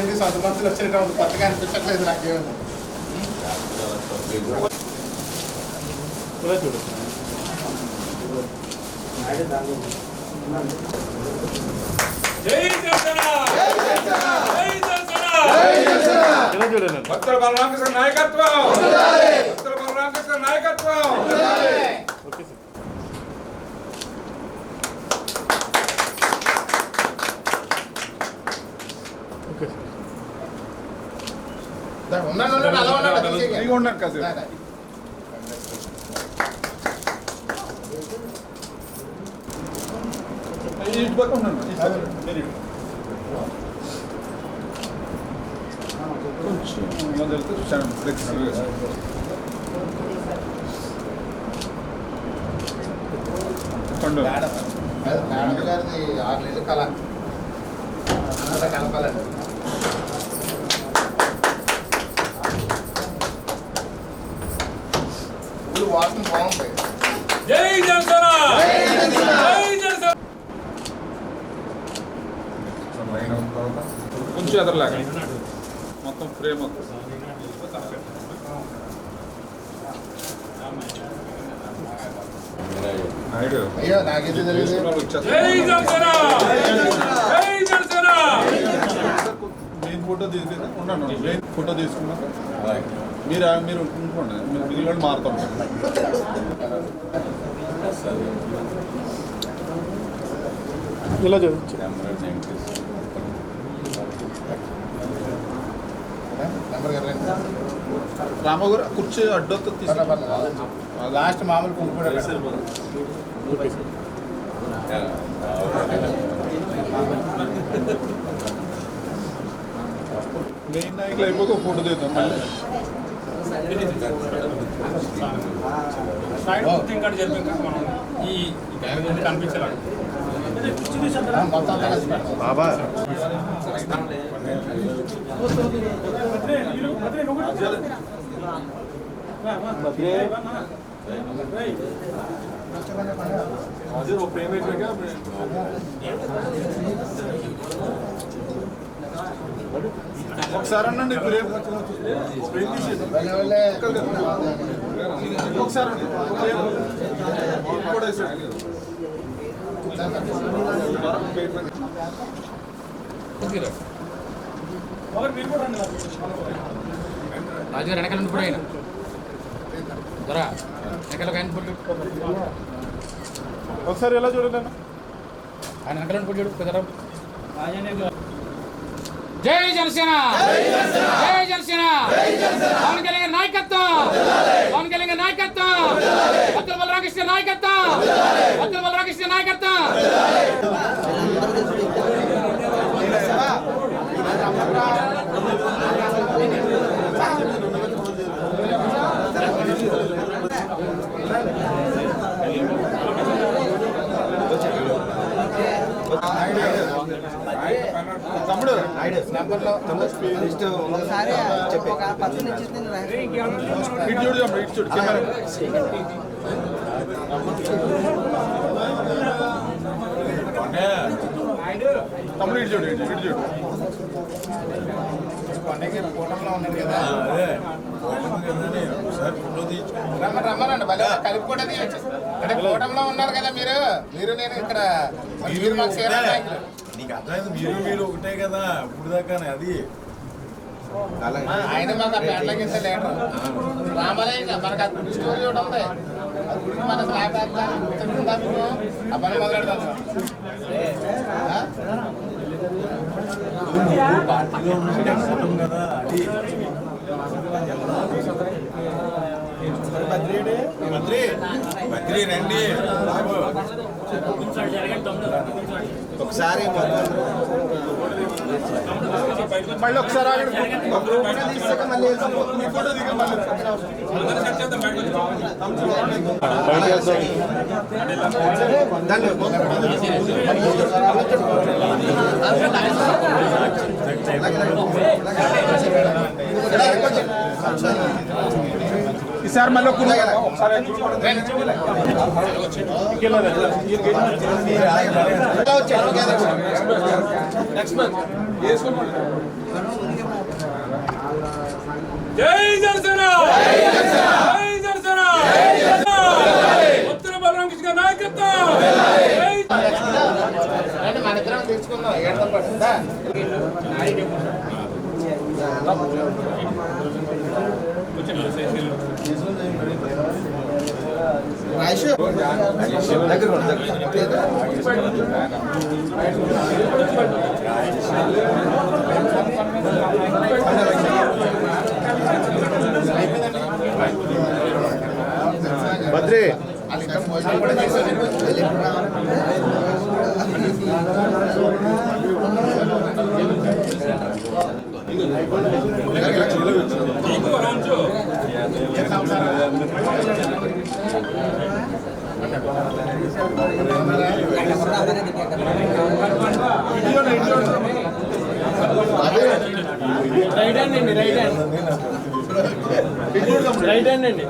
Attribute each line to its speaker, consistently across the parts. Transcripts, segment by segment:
Speaker 1: అలాగే సొంత మనుషులు వచ్చినట్టు కొత్తగా అనిపించట్లేదు నాకేమో.
Speaker 2: ఇలా చూడు
Speaker 3: జై జనసేన! జై జనసేన!
Speaker 2: ఇలా చూడండి
Speaker 3: భక్తుల బలరామకృష్ణ నాయకత్వం! భక్తుల బలరామకృష్ణ నాయకత్వం
Speaker 2: ఓకే సార్ ఓకే సార్
Speaker 1: ఉన్నాను ఉన్నాను అలా ఉన్నాడు అది తీసేయ్.
Speaker 4: ఫ్రీగా కాసేపు. ఇటు పక్క వెరీ గుడ్. కొంచెం ఇలా వెళ్తే ఫ్లెక్సిబుల్గా పండు
Speaker 1: మేడం మేడం గారిది ఆరు నెలల కలపాలండి ఇప్పుడు వాసన బాగుంటాయి
Speaker 3: జై జనసేన జై జనసేన
Speaker 4: లైన్ అయిన తర్వాత కొంచెం ఎదరలాగా మొత్తం ఫ్రేమ్ నాయుడు. మెయిన్ ఫోటో తీసుకుని ఉన్నాను మెయిన్ ఫోటో తీసుకున్నాక మీరు మీరు ఉంటుకోండి మీరు మిగిలిన మారుతాం
Speaker 2: ఇలా చూడచ్చు
Speaker 1: నెంబర్ గారు రండి.
Speaker 4: రామ గారు కుర్చీ అడ్డొత్త
Speaker 1: పర్లే,
Speaker 4: తీసుకు
Speaker 1: పర్లే. లాస్ట్ మామూలు పువ్వు కూడా పెట్టండి.
Speaker 2: ఓకే సార్
Speaker 4: మెయిన్ నాయకులు అయిపోతే ఒక ఫోటో తీద్దాం మళ్ళీ
Speaker 3: సాయంత్రం ఇంకా జరిపి మనం ఈ కనిపించాలి
Speaker 1: ఆ, మొత్తం అంతా కలిసి పెడతాం.
Speaker 2: బాబా
Speaker 4: ఒకసారి అనండి ఫ్రేమ్ ఫ్రేమ్ తీసేది
Speaker 1: వెళ్ళే వెళ్ళే.
Speaker 4: ఒకసారి అనండి. ఫ్రేమ్ కూడా వేసేయండి.
Speaker 5: రాజుగారు వెనకాల కూడా ఆయన. దొరా వెనకాల ఆయన
Speaker 2: ఒకసారి ఎలా చూడండి
Speaker 5: ఆయన వెనకాల పుట్టాడు కుదరా జై జనసేన! జై జనసేన! పవన్ కళ్యాణ్ నాయకత్వం. పవన్ కళ్యాణ్ గారి నాయకత్వం. భక్తుల బలరామకృష్ణ నాయకత్వం. భక్తుల బలరామకృష్ణ నాయకత్వం.
Speaker 4: తమ్ముడు
Speaker 1: నెంబర్లో
Speaker 6: ఒకసారి ఒక పర్సన్ ఇచ్చేస్తే
Speaker 4: ఇటు చూడు తమ్ముడు ఇటు చూడు ఇటు చూడు
Speaker 1: కొండకి కూటంలో ఉన్నాడు కదా రమ్మ రమ్మనండి భలే కలిపి కూడా తీయచ్చు. అంటే కూటంలో ఉన్నారు కదా మీరు. మీరు నేను ఇక్కడ మరి మాకు
Speaker 7: నీకు అర్థమైంది? మీరు మీరు ఒకటే కదా ఇప్పుడు దాకా అది.
Speaker 1: ఆయన మాకు ఆ పేటల కింద లేటర్ రామాలయ్య మనకు ఆ గుడి స్టోరీ ఒకటి ఉంది. ఆ గుడికి మన స్లాబ్ వేద్దాం గుర్తుందా మీకు? ఆ పని మొదలెడదాం ఆ?
Speaker 7: పార్టీలో ఉంటే కుటుంబం కదా అది మంత్రి మంత్రి రండి. బాబు. ఒకసారి
Speaker 4: మళ్ళీ ఒకసారి ఆగండి. తీసాక మళ్ళీ
Speaker 8: జై జనసేన జై జనసేన ఉత్తర బలరాం కృష్ణ నాయకత్వం
Speaker 1: మన ఇద్దరం భద్రే
Speaker 2: బద్రి
Speaker 1: వాళ్ళు ఇంకా భోజనం కూడా చేశారు
Speaker 6: రైట్ హ్యాండ్ అండి రైట్ హ్యాండ్. రైట్ హ్యాండ్ అండి.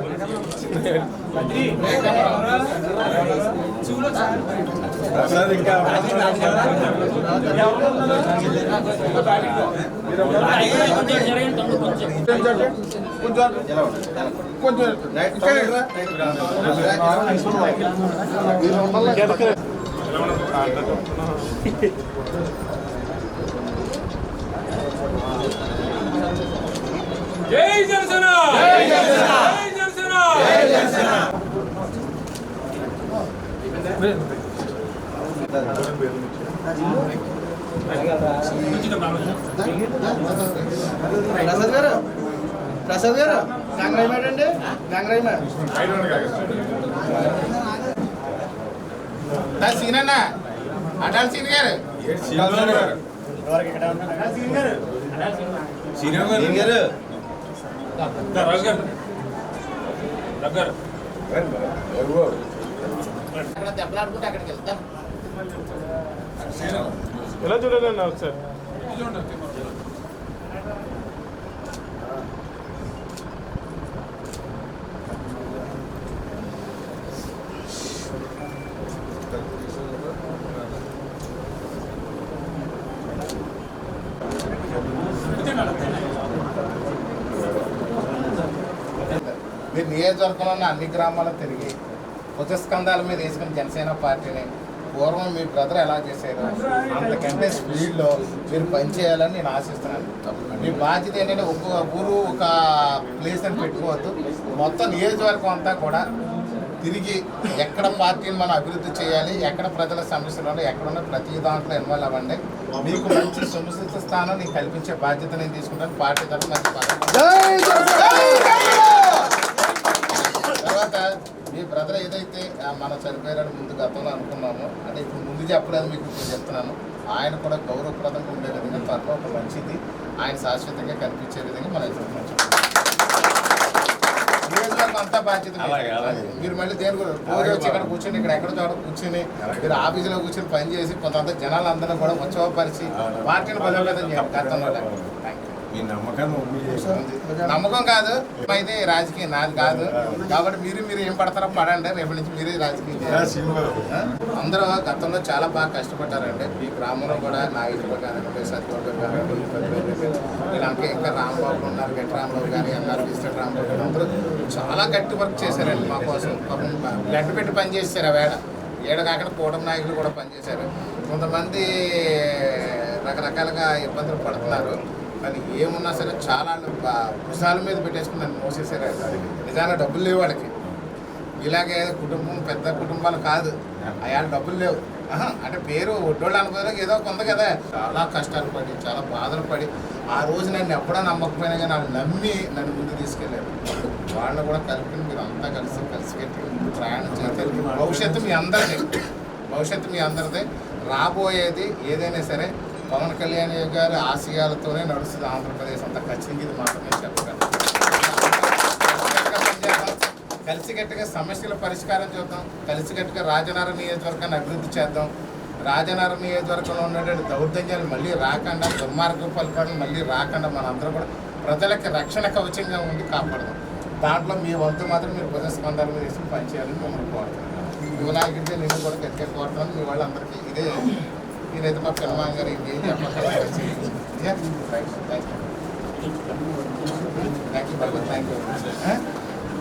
Speaker 8: జై జనసేన! జై జనసేన!
Speaker 6: ప్రసాద్ గారు ప్రసాద్ గారు గంగరాయమాడ్ అండి గంగరాయమాడ్
Speaker 1: సీన్ అన్న అటాల్ సీన్ గారు
Speaker 8: సీన్ గారు సీన్
Speaker 1: గారు దెబ్బలాడుకుంటే అక్కడికి వెళ్తాం
Speaker 2: ఎలా చూడాలన్నా ఒకసారి
Speaker 1: మీరు నియోజకవర్గంలో ఉన్న అన్ని గ్రామాలు తిరిగి భుజస్కంధాల మీద వేసుకుని జనసేన పార్టీని పూర్వం మీ బ్రదర్ ఎలా చేశారు అంతకంటే స్పీడ్లో మీరు పనిచేయాలని నేను ఆశిస్తున్నాను. మీ బాధ్యత ఏంటంటే ఒక ఊరు ఒక ప్లేస్ అని పెట్టుకోవద్దు. మొత్తం నియోజకవర్గం అంతా కూడా తిరిగి ఎక్కడ పార్టీని మనం అభివృద్ధి చేయాలి ఎక్కడ ప్రజల సమస్యలు ఉన్నాయి ఎక్కడున్న ప్రతి దాంట్లో ఇన్వాల్వ్ అవ్వండి. మీకు మంచి సుముచిత స్థానం నేను కల్పించే బాధ్యత నేను తీసుకుంటాను. పార్టీ తరఫున మంచి తర్వాత మీ బ్రదర్ ఏదైతే మన చనిపోయారని ముందు గతంలో అనుకున్నామో అంటే ఇప్పుడు ముందు చెప్పలేదు మీకు ఇప్పుడు చెప్తున్నాను ఆయన కూడా గౌరవప్రదంగా ఉండే విధంగా త్వరలో ఒక మంచిది ఆయన శాశ్వతంగా కనిపించే విధంగా మనం అంతా బాధ్యత. మీరు మళ్ళీ దేని కూడా రోజు వచ్చి ఇక్కడ కూర్చొని ఇక్కడ ఎక్కడ చోట కూర్చొని మీరు ఆఫీసులో కూర్చొని పని చేసి కొంత జనాలందరూ కూడా ఉత్సవపరిచి పార్టీని బలోపేతం చేయాలి గతంలో థ్యాంక్ యూ
Speaker 7: మీ నమ్మకాన్ని
Speaker 1: నమ్మకం కాదు అయితే రాజకీయం నాది కాదు. కాబట్టి మీరు మీరు ఏం పడతారో పడండి రేపటి నుంచి మీరే రాజకీయం? అందరూ గతంలో చాలా బాగా కష్టపడ్డారండి. ఈ గ్రామంలో కూడా నాగేశ్వర గారు సత్యబాబు గారు వీళ్ళంతా ఇంకా రాంబాబు ఉన్నారు గట్టి రాంబాబు గారు ఎన్ఆర్ బిస్టర్ రాంబాబు గారు అందరూ చాలా గట్టి వర్క్ చేశారండి మా కోసం. బ్లడ్ పెట్టి పని చేశారు ఆ వేళ. ఏడ కాకుండా కూటమి నాయకులు కూడా పనిచేశారు కొంతమంది రకరకాలుగా ఇబ్బందులు పడుతున్నారు. కానీ ఏమున్నా సరే చాలా భుజాల మీద పెట్టేసుకుని నన్ను మోసేసారు నిజానికి డబ్బులు లేవు వాళ్ళకి. ఇలాగే కుటుంబం పెద్ద కుటుంబాలు కాదు. అయాల డబ్బులు లేవు. అంటే పేరు ఒడ్డోళ్ళు అనుకోవడం ఏదో కొంత కదా. చాలా కష్టాలు పడి చాలా బాధలు పడి ఆ రోజు నన్ను ఎప్పుడో నమ్మకపోయినా కానీ వాళ్ళు నమ్మి నన్ను ముందు తీసుకెళ్ళారు. వాళ్ళని కూడా కలిపి మీరు అంతా కలిసి కలిసి పెట్టి ముందు ప్రయాణం చేస్తారు భవిష్యత్తు మీ అందరిది. భవిష్యత్తు మీ అందరిదే. రాబోయేది ఏదైనా సరే పవన్ కళ్యాణ్ గారి ఆశయాలతోనే నడుస్తుంది ఆంధ్రప్రదేశ్ అంతా. ఖచ్చితంగా ఇది మాత్రమే చెప్పగలను. కలిసికట్టుగా సమస్యల పరిష్కారం చూద్దాం. కలిసికట్టుగా రాజనగరం నియోజకవర్గాన్ని అభివృద్ధి చేద్దాం. రాజనగరం నియోజకవర్గంలో ఉన్నటువంటి దౌర్జన్యాలు మళ్ళీ రాకుండా దుర్మార్గ ఫలితాలు మళ్ళీ రాకుండా మనందరం కూడా ప్రజలకి రక్షణ కవచంగా ఉండి కాపాడదాం. దాంట్లో మీ వంతు మాత్రం మీరు భుజ మీరు వేసి పనిచేయాలని మిమ్మల్ని కోరుతున్నాను. యువనాయకుడితే నేను కూడా గట్టిగా కోరుతున్నాను. మీ వాళ్ళందరికీ ఇదే నేనైతే మా పిల్లమామ గారు ఇంకేం చెప్పక్కర్లేదు thank you thank you thank you thank you